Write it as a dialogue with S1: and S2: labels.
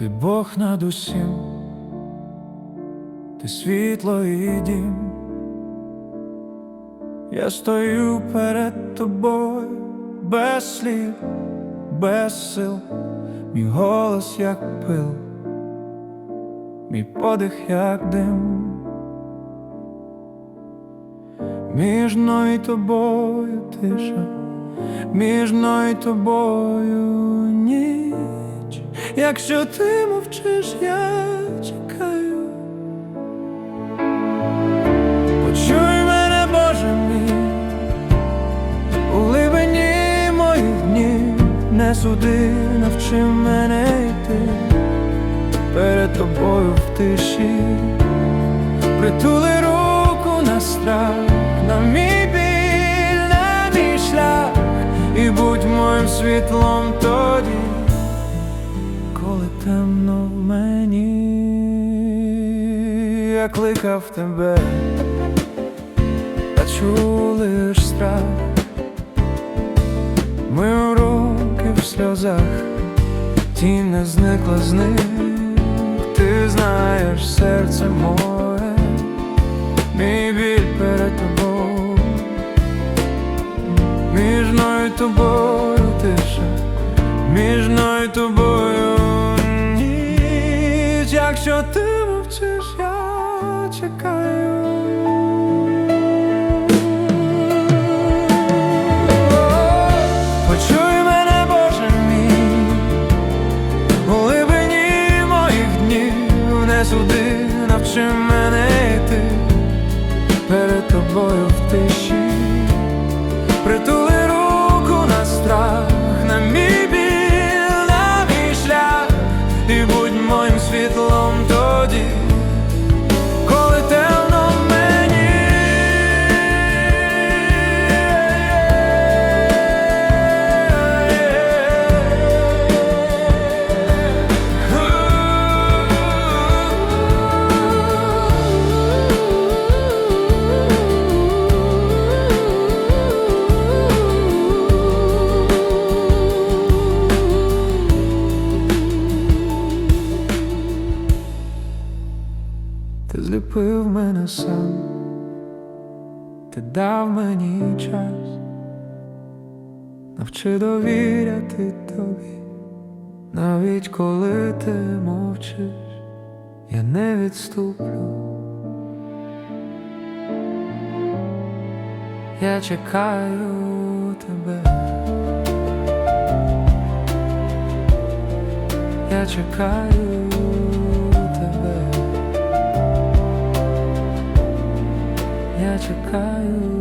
S1: Ти Бог над усім, ти світло і дім. Я стою перед тобою без слів, без сил, мій голос як пил, мій подих як дим. Між мною і тобою тиша, між мною і тобою ніч. Якщо ти мовчиш, я чекаю. Почуй мене, Боже мій, у глибині моїх днів, не суди, навчи мене йти. Перед тобою в тиші, притули руку на страх, на мій біль, на мій шлях, і будь моїм світлом тоді темно в мені, я кликав тебе, та чув лиш страх, ми руки в сльозах, тінь не зникла з них, ти знаєш серце моє, мій біль перед тобою, між мною тобою тиша. Між мною тобою ніч, якщо ти мовчиш, я чекаю. Почуй Зліпив мене сам, ти дав мені час, навчи довіряти тобі, навіть коли ти мовчиш, я не відступлю. Я чекаю тебе. Я чекаю Я чекаю